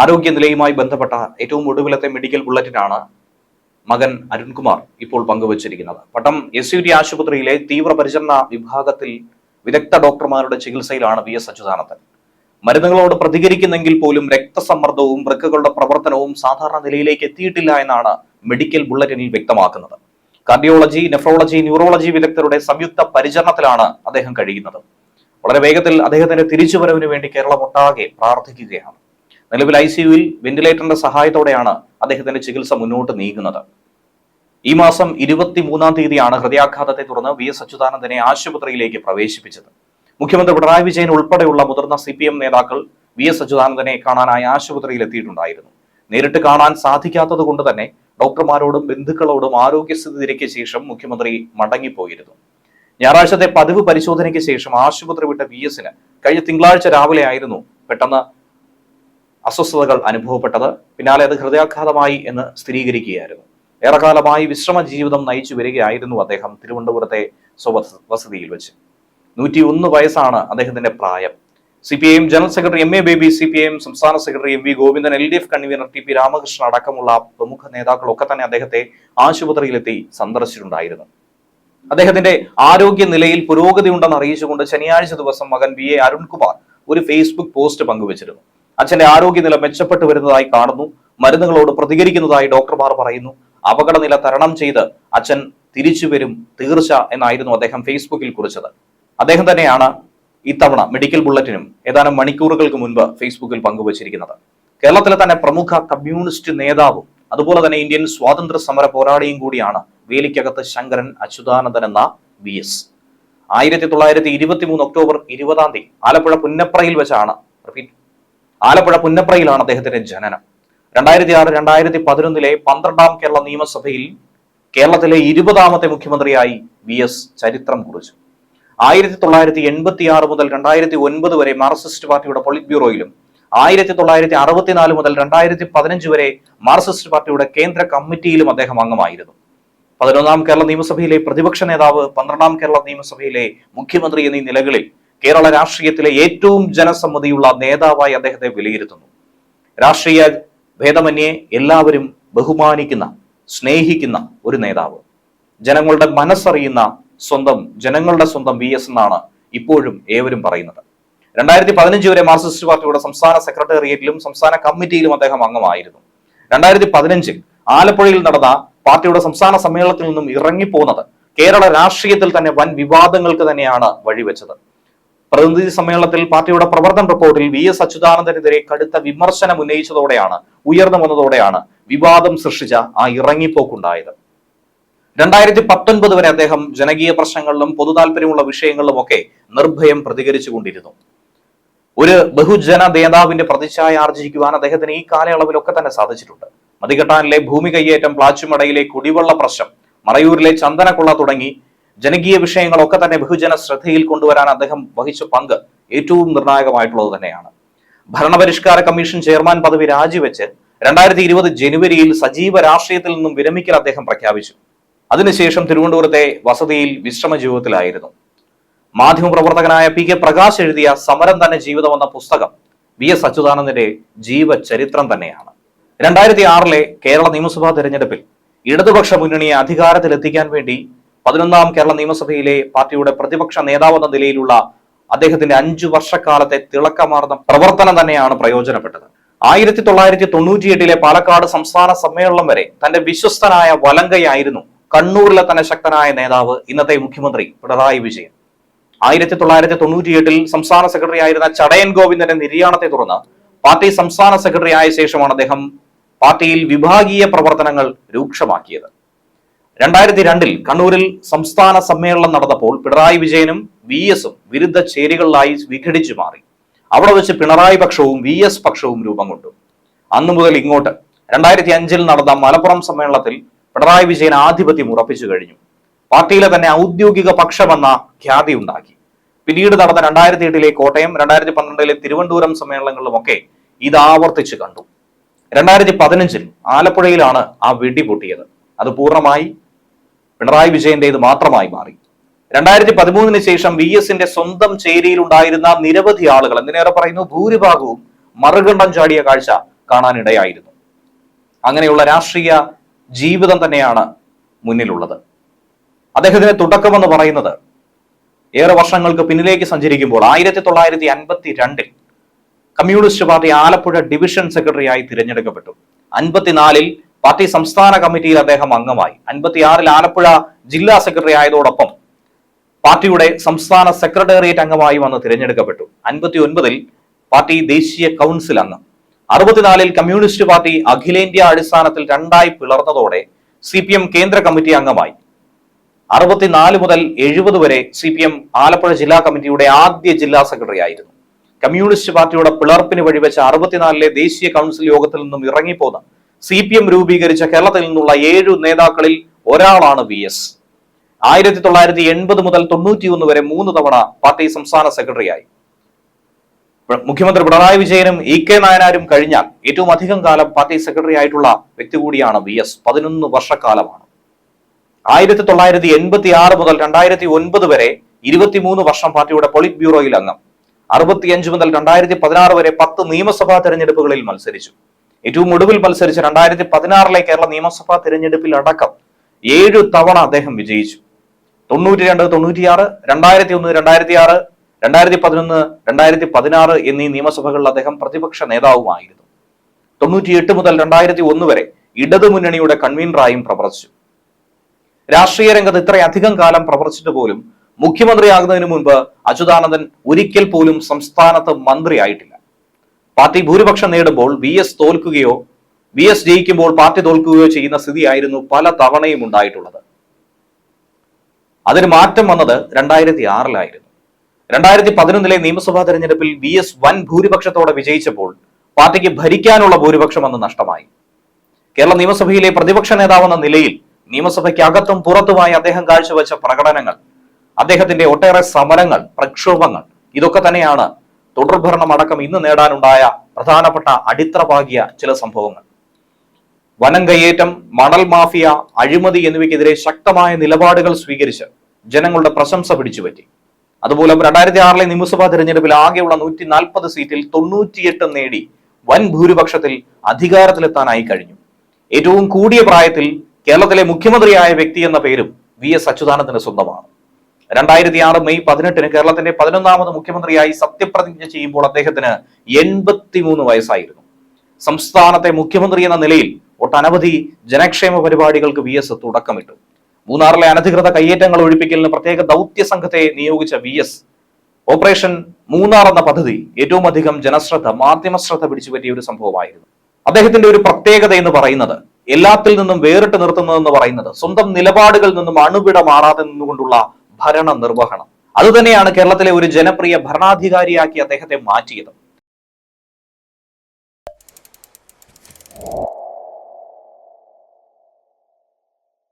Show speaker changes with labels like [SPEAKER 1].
[SPEAKER 1] ആരോഗ്യനിലയുമായി ബന്ധപ്പെട്ട ഏറ്റവും ഒടുവിലത്തെ മെഡിക്കൽ ബുള്ളറ്റിനാണ് മകൻ അരുൺകുമാർ ഇപ്പോൾ പങ്കുവച്ചിരിക്കുന്നത്. പട്ടം എസ് യു ടി ആശുപത്രിയിലെ തീവ്രപരിചരണ വിഭാഗത്തിൽ വിദഗ്ധ ഡോക്ടർമാരുടെ ചികിത്സയിലാണ് വി എസ് അച്യുതാനന്ദൻ. മരുന്നുകളോട് പ്രതികരിക്കുന്നെങ്കിൽ പോലും രക്തസമ്മർദ്ദവും വൃക്കകളുടെ പ്രവർത്തനവും സാധാരണ നിലയിലേക്ക് എത്തിയിട്ടില്ല എന്നാണ് മെഡിക്കൽ ബുള്ളറ്റിനിൽ വ്യക്തമാക്കുന്നത്. കാർഡിയോളജി നെഫ്രോളജി ന്യൂറോളജി വിദഗ്ധരുടെ സംയുക്ത പരിചരണത്തിലാണ് അദ്ദേഹം കഴിയുന്നത്. വളരെ വേഗത്തിൽ അദ്ദേഹത്തിന്റെ തിരിച്ചുവരവിന് വേണ്ടി കേരളം ഒട്ടാകെ പ്രാർത്ഥിക്കുകയാണ്. നിലവിൽ ഐ സിയുവിൽ വെന്റിലേറ്ററിന്റെ സഹായത്തോടെയാണ് അദ്ദേഹത്തിന്റെ ചികിത്സ മുന്നോട്ട് നീങ്ങുന്നത്. ഈ മാസം ഇരുപത്തിമൂന്നാം തീയതിയാണ് ഹൃദയാഘാതത്തെ തുടർന്ന് വി എസ് അച്യുതാനന്ദനെ ആശുപത്രിയിലേക്ക് പ്രവേശിപ്പിച്ചത്. മുഖ്യമന്ത്രി പിണറായി വിജയൻ ഉൾപ്പെടെയുള്ള മുതിർന്ന സി നേതാക്കൾ വി എസ് അച്യുതാനന്ദനെ കാണാനായി ആശുപത്രിയിൽ എത്തിയിട്ടുണ്ടായിരുന്നു. നേരിട്ട് കാണാൻ സാധിക്കാത്തത് കൊണ്ട് തന്നെ ഡോക്ടർമാരോടും ബന്ധുക്കളോടും ആരോഗ്യസ്ഥിതി തിരക്കിയ ശേഷം മുഖ്യമന്ത്രി മടങ്ങിപ്പോയിരുന്നു. ഞായറാഴ്ചത്തെ പതിവ് പരിശോധനയ്ക്ക് ശേഷം ആശുപത്രി വിട്ട വി എസിന് കഴിഞ്ഞ തിങ്കളാഴ്ച രാവിലെ ആയിരുന്നു പെട്ടെന്ന് അസ്വസ്ഥതകൾ അനുഭവപ്പെട്ടത് പിന്നാലെ അത് ഹൃദയാഘാതമായി എന്ന് സ്ഥിരീകരിക്കുകയായിരുന്നു. ഏറെക്കാലമായി വിശ്രമ ജീവിതം നയിച്ചു വരികയായിരുന്നു അദ്ദേഹം തിരുവനന്തപുരത്തെ സ്വവസ- വസതിയിൽ വെച്ച്. നൂറ്റി ഒന്ന് വയസ്സാണ് അദ്ദേഹത്തിന്റെ പ്രായം. C P I M general secretary M A Baby C P I M സംസ്ഥാന secretary M V Govindan L D F convener T P Ramakrishnan അടക്കമുള്ള പ്രമുഖ നേതാക്കളൊക്കെ തന്നെ അദ്ദേഹത്തെ ആശുപത്രിയിലെത്തി സന്ദർശിച്ചിട്ടുണ്ടായിരുന്നു. അദ്ദേഹത്തിന്റെ ആരോഗ്യ നിലയിൽ പുരോഗതി ഉണ്ടെന്ന് അറിയിച്ചുകൊണ്ട് ശനിയാഴ്ച ദിവസം മകൻ വി എ അരുൺകുമാർ ഒരു ഫേസ്ബുക്ക് പോസ്റ്റ് പങ്കുവച്ചിരുന്നു. അച്ഛന്റെ ആരോഗ്യനില മെച്ചപ്പെട്ടു വരുന്നതായി കാണുന്നു. മരുന്നുകളോട് പ്രതികരിക്കുന്നതായി ഡോക്ടർമാർ പറയുന്നു. അപകടനില തരണം ചെയ്ത് അച്ഛൻ തിരിച്ചു വരും തീർച്ച എന്നായിരുന്നു അദ്ദേഹം ഫേസ്ബുക്കിൽ കുറിച്ചത്. അദ്ദേഹം തന്നെയാണ് ഇത്തവണ മെഡിക്കൽ ബുള്ളറ്റിനും ഏതാനും മണിക്കൂറുകൾക്ക് മുൻപ് ഫേസ്ബുക്കിൽ പങ്കുവച്ചിരിക്കുന്നത്. കേരളത്തിലെ തന്നെ പ്രമുഖ കമ്മ്യൂണിസ്റ്റ് നേതാവും അതുപോലെ തന്നെ ഇന്ത്യൻ സ്വാതന്ത്ര്യ സമര പോരാളിയും കൂടിയാണ് വേലിക്കകത്ത് ശങ്കരൻ അച്യുതാനന്ദൻ എന്ന വി എസ്. ആയിരത്തി തൊള്ളായിരത്തി ഇരുപത്തി മൂന്ന് ഒക്ടോബർ ഇരുപതാം തീയതി ആലപ്പുഴ പുന്നപ്രയിൽ വെച്ചാണ് റിപ്പീറ്റ് ആലപ്പുഴ പുന്നപ്രയിലാണ് അദ്ദേഹത്തിന്റെ ജനനം. രണ്ടായിരത്തി ആറ് രണ്ടായിരത്തി പതിനൊന്നിലെ പന്ത്രണ്ടാം കേരള നിയമസഭയിൽ കേരളത്തിലെ ഇരുപതാമത്തെ മുഖ്യമന്ത്രിയായി വി എസ് ചരിത്രം കുറിച്ചു. ആയിരത്തി തൊള്ളായിരത്തി എൺപത്തി ആറ് മുതൽ രണ്ടായിരത്തി ഒൻപത് വരെ മാർക്സിസ്റ്റ് പാർട്ടിയുടെ പൊളിറ്റ് ബ്യൂറോയിലും ആയിരത്തി തൊള്ളായിരത്തി അറുപത്തിനാല് മുതൽ രണ്ടായിരത്തി പതിനഞ്ച് വരെ മാർക്സിസ്റ്റ് പാർട്ടിയുടെ കേന്ദ്ര കമ്മിറ്റിയിലും അദ്ദേഹം അംഗമായിരുന്നു. പതിനൊന്നാം കേരള നിയമസഭയിലെ പ്രതിപക്ഷ നേതാവ് പന്ത്രണ്ടാം കേരള നിയമസഭയിലെ മുഖ്യമന്ത്രി എന്നീ നിലകളിൽ കേരള രാഷ്ട്രീയത്തിലെ ഏറ്റവും ജനസമ്മതിയുള്ള നേതാവായി അദ്ദേഹത്തെ വിലയിരുത്തുന്നു. രാഷ്ട്രീയ ഭേദമന്യേ എല്ലാവരും ബഹുമാനിക്കുന്ന സ്നേഹിക്കുന്ന ഒരു നേതാവ്. ജനങ്ങളുടെ മനസ്സറിയുന്ന സ്വന്തം ജനങ്ങളുടെ സ്വന്തം വി എസ് എന്നാണ് ഇപ്പോഴും ഏവരും പറയുന്നത്. രണ്ടായിരത്തി പതിനഞ്ച് വരെ മാർക്സിസ്റ്റ് പാർട്ടിയുടെ സംസ്ഥാന സെക്രട്ടേറിയറ്റിലും സംസ്ഥാന കമ്മിറ്റിയിലും അദ്ദേഹം അംഗമായിരുന്നു. രണ്ടായിരത്തി പതിനഞ്ചിൽ ആലപ്പുഴയിൽ നടന്ന പാർട്ടിയുടെ സംസ്ഥാന സമ്മേളനത്തിൽ നിന്നും ഇറങ്ങിപ്പോന്നത് കേരള രാഷ്ട്രീയത്തിൽ തന്നെ വൻ വിവാദങ്ങൾക്ക് തന്നെയാണ് വഴിവെച്ചത്. പ്രതിനിധി സമ്മേളനത്തിൽ പാർട്ടിയുടെ പ്രവർത്തന റിപ്പോർട്ടിൽ വി എസ് അച്യുതാനന്ദനെതിരെ കടുത്ത വിമർശനം ഉന്നയിച്ചതോടെയാണ് ഉയർന്നു വന്നതോടെയാണ് വിവാദം സൃഷ്ടിച്ച ആ ഇറങ്ങിപ്പോക്കുണ്ടായത്. രണ്ടായിരത്തി പത്തൊൻപത് വരെ അദ്ദേഹം ജനകീയ പ്രശ്നങ്ങളിലും പൊതുതാൽപര്യമുള്ള വിഷയങ്ങളിലും ഒക്കെ നിർഭയം പ്രതികരിച്ചു കൊണ്ടിരുന്നു. ഒരു ബഹുജന നേതാവിന്റെ പ്രതിച്ഛായ ആർജിക്കുവാൻ അദ്ദേഹത്തിന് ഈ കാലയളവിലൊക്കെ തന്നെ സാധിച്ചിട്ടുണ്ട്. മതികെട്ടാനിലെ ഭൂമി കയ്യേറ്റം പ്ലാച്ചുമടയിലെ കുടിവെള്ള പ്രശ്നം മറയൂരിലെ ചന്ദനക്കൊള്ള തുടങ്ങി ജനകീയ വിഷയങ്ങളൊക്കെ തന്നെ ബഹുജന ശ്രദ്ധയിൽ കൊണ്ടുവരാൻ അദ്ദേഹം വഹിച്ച പങ്ക് ഏറ്റവും നിർണായകമായിട്ടുള്ളത് തന്നെയാണ്. ഭരണപരിഷ്കാര കമ്മീഷൻ ചെയർമാൻ പദവി രാജിവെച്ച് രണ്ടായിരത്തി ഇരുപത് ജനുവരിയിൽ സജീവ രാഷ്ട്രീയത്തിൽ നിന്നും വിരമിക്കൽ അദ്ദേഹം പ്രഖ്യാപിച്ചു. അതിനുശേഷം തിരുവനന്തപുരത്തെ വസതിയിൽ വിശ്രമ ജീവിതത്തിലായിരുന്നു മാധ്യമപ്രവർത്തകനായ പി കെ പ്രകാശ് എഴുതിയ സമരം തന്നെ ജീവിതം എന്ന പുസ്തകം വി എസ് അച്യുതാനന്ദന്റെ ജീവചരിത്രം തന്നെയാണ്. രണ്ടായിരത്തി ആറിലെ കേരള നിയമസഭാ തെരഞ്ഞെടുപ്പിൽ ഇടതുപക്ഷ മുന്നണിയെ അധികാരത്തിലെത്തിക്കാൻ വേണ്ടി പതിനൊന്നാം കേരള നിയമസഭയിലെ പാർട്ടിയുടെ പ്രതിപക്ഷ നേതാവെന്ന നിലയിലുള്ള അദ്ദേഹത്തിന്റെ അഞ്ചു വർഷക്കാലത്തെ തിളക്കമാർന്ന പ്രവർത്തനം തന്നെയാണ് പ്രയോജനപ്പെട്ടത്. ആയിരത്തി തൊള്ളായിരത്തി തൊണ്ണൂറ്റിയെട്ടിലെ പാലക്കാട് സംസ്ഥാന സമ്മേളനം വരെ തന്റെ വിശ്വസ്തനായ വലങ്കയായിരുന്നു കണ്ണൂരിലെ തന്നെ ശക്തനായ നേതാവ് ഇന്നത്തെ മുഖ്യമന്ത്രി പിണറായി വിജയൻ. ആയിരത്തി തൊള്ളായിരത്തി തൊണ്ണൂറ്റിയെട്ടിൽ സംസ്ഥാന സെക്രട്ടറി ആയിരുന്ന ചടയൻ ഗോവിന്ദന്റെ നിര്യാണത്തെ തുടർന്ന് പാർട്ടി സംസ്ഥാന സെക്രട്ടറി ആയ ശേഷമാണ് അദ്ദേഹം പാർട്ടിയിൽ വിഭാഗീയ പ്രവർത്തനങ്ങൾ രൂക്ഷമാക്കിയത്. രണ്ടായിരത്തി രണ്ടിൽ കണ്ണൂരിൽ സംസ്ഥാന സമ്മേളനം നടന്നപ്പോൾ പിണറായി വിജയനും വി എസും വിരുദ്ധ ചേരികളിലായി വിഘടിച്ചു മാറി. അവിടെ വെച്ച് പിണറായി പക്ഷവും വി എസ് പക്ഷവും രൂപം കൊണ്ടു. അന്നു മുതൽ ഇങ്ങോട്ട് രണ്ടായിരത്തി അഞ്ചിൽ നടന്ന മലപ്പുറം സമ്മേളനത്തിൽ പിണറായി വിജയൻ ആധിപത്യം ഉറപ്പിച്ചു കഴിഞ്ഞു. പാർട്ടിയിലെ തന്നെ ഔദ്യോഗിക പക്ഷമെന്ന ഖ്യാതി ഉണ്ടാക്കി. പിന്നീട് നടന്ന രണ്ടായിരത്തി എട്ടിലെ കോട്ടയം രണ്ടായിരത്തി പന്ത്രണ്ടിലെ തിരുവനന്തപുരം സമ്മേളനങ്ങളിലുമൊക്കെ ഇത് ആവർത്തിച്ചു കണ്ടു. രണ്ടായിരത്തി പതിനഞ്ചിൽ ആലപ്പുഴയിലാണ് ആ വെടി പൊട്ടിയത്. അത് പൂർണമായി പിണറായി വിജയന്റേത് മാത്രമായി മാറി. രണ്ടായിരത്തി പതിമൂന്നിന് ശേഷം വി എസിന്റെ സ്വന്തം ചേരിയിലുണ്ടായിരുന്ന നിരവധി ആളുകൾ എന്തിനേറെ പറയുന്നു ഭൂരിഭാഗവും മറുകണ്ഠം ചാടിയ കാഴ്ച കാണാനിടയായിരുന്നു. അങ്ങനെയുള്ള രാഷ്ട്രീയ ജീവിതം തന്നെയാണ് മുന്നിലുള്ളത്. അദ്ദേഹത്തിന്റെ തുടക്കമെന്ന് പറയുന്നത് ഏറെ വർഷങ്ങൾക്ക് പിന്നിലേക്ക് സഞ്ചരിക്കുമ്പോൾ ആയിരത്തി തൊള്ളായിരത്തി അൻപത്തി രണ്ടിൽ കമ്മ്യൂണിസ്റ്റ് പാർട്ടി ആലപ്പുഴ ഡിവിഷൻ സെക്രട്ടറിയായി തിരഞ്ഞെടുക്കപ്പെട്ടു. അൻപത്തിനാലിൽ പാർട്ടി സംസ്ഥാന കമ്മിറ്റിയിൽ അദ്ദേഹം അംഗമായി. അൻപത്തിയാറിൽ ആലപ്പുഴ ജില്ലാ സെക്രട്ടറി ആയതോടൊപ്പം പാർട്ടിയുടെ സംസ്ഥാന സെക്രട്ടേറിയറ്റ് അംഗമായി വന്ന് തിരഞ്ഞെടുക്കപ്പെട്ടു. അൻപത്തി ഒൻപതിൽ പാർട്ടി ദേശീയ കൗൺസിൽ അംഗം അറുപത്തിനാലിൽ കമ്മ്യൂണിസ്റ്റ് പാർട്ടി അഖിലേന്ത്യാ അടിസ്ഥാനത്തിൽ രണ്ടായി പിളർന്നതോടെ സി പി എം കേന്ദ്ര കമ്മിറ്റി അംഗമായി. അറുപത്തിനാല് മുതൽ എഴുപത് വരെ സി പി എം ആലപ്പുഴ ജില്ലാ കമ്മിറ്റിയുടെ ആദ്യ ജില്ലാ സെക്രട്ടറി ആയിരുന്നു. കമ്മ്യൂണിസ്റ്റ് പാർട്ടിയുടെ പിളർപ്പിന് വഴിവെച്ച അറുപത്തിനാലിലെ ദേശീയ കൗൺസിൽ യോഗത്തിൽ നിന്നും ഇറങ്ങിപ്പോന്ന സി പി എം രൂപീകരിച്ച കേരളത്തിൽ നിന്നുള്ള ഏഴു നേതാക്കളിൽ ഒരാളാണ് വി എസ് ആയിരത്തി തൊള്ളായിരത്തി എൺപത് മുതൽ തൊണ്ണൂറ്റിയൊന്ന് വരെ മൂന്ന് തവണ പാർട്ടി സംസ്ഥാന സെക്രട്ടറിയായി. മുഖ്യമന്ത്രി പിണറായി വിജയനും ഇ കെ നായനാരും കഴിഞ്ഞാൽ ഏറ്റവും അധികം കാലം പാർട്ടി സെക്രട്ടറി ആയിട്ടുള്ള വ്യക്തി കൂടിയാണ് വി എസ് പതിനൊന്ന് വർഷക്കാലമാണ്. ആയിരത്തി തൊള്ളായിരത്തി എൺപത്തി ആറ് മുതൽ രണ്ടായിരത്തി ഒൻപത് വരെ ഇരുപത്തിമൂന്ന് വർഷം പാർട്ടിയുടെ പൊളിറ്റ് ബ്യൂറോയിൽ അംഗം. അറുപത്തിയഞ്ച് മുതൽ രണ്ടായിരത്തി പതിനാറ് വരെ പത്ത് നിയമസഭാ തെരഞ്ഞെടുപ്പുകളിൽ മത്സരിച്ചു. ഏറ്റവും ഒടുവിൽ മത്സരിച്ച രണ്ടായിരത്തി പതിനാറിലെ കേരള നിയമസഭാ തിരഞ്ഞെടുപ്പിൽ അടക്കം ഏഴു തവണ അദ്ദേഹം വിജയിച്ചു. തൊണ്ണൂറ്റി രണ്ട് തൊണ്ണൂറ്റിയാറ് രണ്ടായിരത്തി ഒന്ന് രണ്ടായിരത്തി ആറ് രണ്ടായിരത്തി പതിനൊന്ന് രണ്ടായിരത്തി പതിനാറ് എന്നീ നിയമസഭകളിൽ അദ്ദേഹം പ്രതിപക്ഷ നേതാവുമായിരുന്നു. തൊണ്ണൂറ്റിയെട്ട് മുതൽ രണ്ടായിരത്തി ഒന്ന് വരെ ഇടതുമുന്നണിയുടെ കൺവീനറായും പ്രവർത്തിച്ചു. രാഷ്ട്രീയ രംഗത്ത് ഇത്രയധികം കാലം പ്രവർത്തിച്ചിട്ട് പോലും മുഖ്യമന്ത്രിയാകുന്നതിന് മുൻപ് അച്യുതാനന്ദൻ ഒരിക്കൽ പോലും സംസ്ഥാനത്ത് മന്ത്രിയായിട്ടില്ല. പാർട്ടി ഭൂരിപക്ഷം നേടുമ്പോൾ വി എസ് തോൽക്കുകയോ വി എസ് ജയിക്കുമ്പോൾ പാർട്ടി തോൽക്കുകയോ ചെയ്യുന്ന സ്ഥിതിയായിരുന്നു പല തവണയും ഉണ്ടായിട്ടുള്ളത്. അതിന് മാറ്റം വന്നത് രണ്ടായിരത്തി ആറിലായിരുന്നു രണ്ടായിരത്തി പതിനൊന്നിലെ നിയമസഭാ തെരഞ്ഞെടുപ്പിൽ വി എസ് വൻ ഭൂരിപക്ഷത്തോടെ വിജയിച്ചപ്പോൾ പാർട്ടിക്ക് ഭരിക്കാനുള്ള ഭൂരിപക്ഷം അന്ന് നഷ്ടമായി. കേരള നിയമസഭയിലെ പ്രതിപക്ഷ നേതാവെന്ന നിലയിൽ നിയമസഭയ്ക്കകത്തും പുറത്തുമായി അദ്ദേഹം കാഴ്ചവെച്ച പ്രകടനങ്ങൾ അദ്ദേഹത്തിന്റെ ഒട്ടേറെ സമരങ്ങൾ പ്രക്ഷോഭങ്ങൾ ഇതൊക്കെ തന്നെയാണ് തുടർഭരണം അടക്കം ഇന്ന് നേടാനുണ്ടായ പ്രധാനപ്പെട്ട അടിത്തറ പാകിയ ചില സംഭവങ്ങൾ. വനം കയ്യേറ്റം മണൽ മാഫിയ അഴിമതി എന്നിവയ്ക്കെതിരെ ശക്തമായ നിലപാടുകൾ സ്വീകരിച്ച് ജനങ്ങളുടെ പ്രശംസ പിടിച്ചുപറ്റി. അതുപോലെ രണ്ടായിരത്തി ആറിലെ നിയമസഭാ തെരഞ്ഞെടുപ്പിൽ ആകെയുള്ള നൂറ്റി നാൽപ്പത് സീറ്റിൽ തൊണ്ണൂറ്റിയെട്ട് നേടി വൻ ഭൂരിപക്ഷത്തിൽ അധികാരത്തിലെത്താനായി കഴിഞ്ഞു. ഏറ്റവും കൂടിയ പ്രായത്തിൽ കേരളത്തിലെ മുഖ്യമന്ത്രിയായ വ്യക്തി എന്ന പേരും വി എസ് അച്യുതാനന്ദന് സ്വന്തമാണ്. രണ്ടായിരത്തി ആറ് മെയ് പതിനെട്ടിന് കേരളത്തിന്റെ പതിനൊന്നാമത് മുഖ്യമന്ത്രിയായി സത്യപ്രതിജ്ഞ ചെയ്യുമ്പോൾ അദ്ദേഹത്തിന് എൺപത്തിമൂന്ന് വയസ്സായിരുന്നു. സംസ്ഥാനത്തെ മുഖ്യമന്ത്രി എന്ന നിലയിൽ ഒട്ടനവധി ജനക്ഷേമ പരിപാടികൾക്ക് വി എസ് തുടക്കമിട്ടു. മൂന്നാറിലെ അനധികൃത കയ്യേറ്റങ്ങൾ ഒഴിപ്പിക്കലിന് പ്രത്യേക ദൗത്യ സംഘത്തെ നിയോഗിച്ച വി എസ് ഓപ്പറേഷൻ മൂന്നാർ എന്ന പദ്ധതി ഏറ്റവും അധികം ജനശ്രദ്ധ മാധ്യമ ശ്രദ്ധ പിടിച്ചുപറ്റിയ ഒരു സംഭവമായിരുന്നു. അദ്ദേഹത്തിന്റെ ഒരു പ്രത്യേകത എന്ന് പറയുന്നത് എല്ലാത്തിൽ നിന്നും വേറിട്ട് നിർത്തുന്നതെന്ന് പറയുന്നത് സ്വന്തം നിലപാടുകളിൽ നിന്നും അണുവിട മാറാതെ നിന്നുകൊണ്ടുള്ള ഭരണ നിർവഹണം അതുതന്നെയാണ് കേരളത്തിലെ ഒരു ജനപ്രിയ ഭരണാധികാരിയാക്കി അദ്ദേഹത്തെ മാറ്റിയത്.